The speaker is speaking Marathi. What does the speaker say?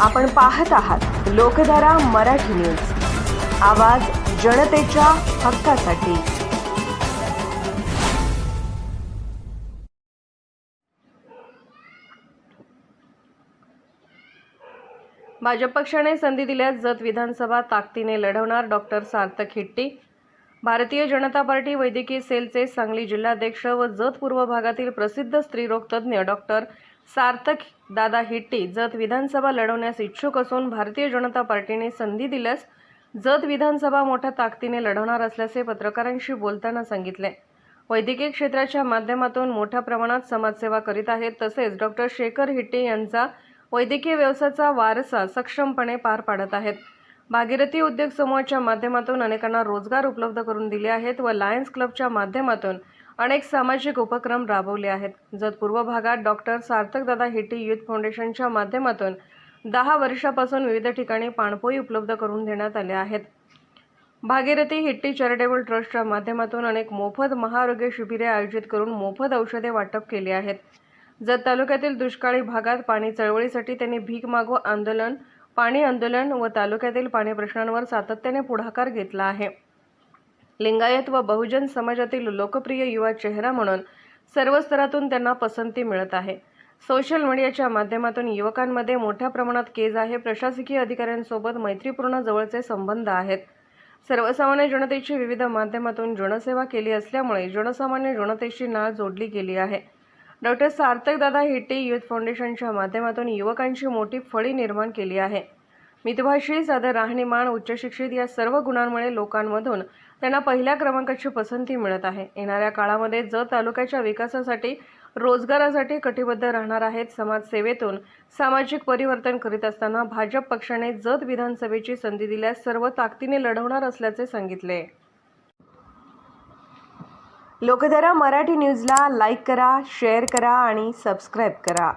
आपण पाहत आहात लोकधारा मराठी न्यूज. आवाज जनतेच्या हक्कासाठी. भाजप पक्षाने संधी दिल्यास जत विधानसभा ताकदीने लढवणार डॉक्टर सार्थक हिट्टी. भारतीय जनता पार्टी वैद्यकीय सेलचे सांगली जिल्हाध्यक्ष व जत पूर्व भागातील प्रसिद्ध स्त्रीरोग तज्ज्ञ डॉक्टर सार्थक दादा हिट्टी जत विधानसभा लढवण्यास इच्छुक असून भारतीय जनता पार्टीने संधी दिल्यास जत विधानसभा मोठ्या ताकदीने लढवणार असल्याचे पत्रकारांशी बोलताना सांगितले. वैद्यकीय क्षेत्राच्या माध्यमातून मोठ्या प्रमाणात समाजसेवा करीत आहेत. तसेच डॉक्टर शेखर हिट्टे यांचा वैद्यकीय व्यवसायाचा वारसा सक्षमपणे पार पाडत आहेत. भागीरथी उद्योग समूहाच्या माध्यमातून अनेकांना रोजगार उपलब्ध करून दिले आहेत व लायन्स क्लबच्या माध्यमातून अनेक सामाजिक उपक्रम राबवले आहेत. जत पूर्व भागात डॉक्टर सार्थकदादा हिट्टी युथ फाउंडेशनच्या माध्यमातून दहा वर्षापासून विविध ठिकाणी पाणपोई उपलब्ध करून देण्यात आल्या आहेत. भागीरथी हिट्टी चॅरिटेबल ट्रस्टच्या माध्यमातून अनेक मोफत महाआरोग्य शिबिरे आयोजित करून मोफत औषधे वाटप केली आहेत. जत तालुक्यातील दुष्काळी भागात पाणी चळवळीसाठी त्यांनी भीक मागो आंदोलन पाणी आंदोलन व तालुक्यातील पाणी प्रश्नांवर सातत्याने पुढाकार घेतला आहे. लिंगायत व बहुजन समाजातील लोकप्रिय युवा चेहरा म्हणून सर्व स्तरातून त्यांना पसंती मिळत आहे. सोशल मीडियाच्या माध्यमातून युवकांमध्ये मोठ्या प्रमाणात केज आहे. प्रशासकीय अधिकाऱ्यांसोबत मैत्रीपूर्ण जवळचे संबंध आहेत. सर्वसामान्य जनतेची विविध माध्यमातून जनसेवा केली असल्यामुळे जनसामान्य जनतेशी नाळ जोडली गेली आहे. डॉक्टर सार्थक दादा युथ फाउंडेशनच्या माध्यमातून युवकांची मोठी फळी निर्माण केली आहे. मितभाषी साधं राहणीमान उच्चशिक्षित या सर्व गुणांमुळे लोकांमधून त्यांना पहिल्या क्रमांकाची पसंती मिळत आहे. येणाऱ्या काळामध्ये जत तालुक्याच्या विकासासाठी रोजगारासाठी कटिबद्ध राहणार आहेत. समाजसेवेतून सामाजिक परिवर्तन करीत असताना भाजप पक्षाने जत विधानसभेची संधी दिल्यास सर्व ताकदीने लढवणार असल्याचे सांगितले. लोकधारा मराठी न्यूजला लाईक करा शेअर करा आणि सबस्क्राईब करा.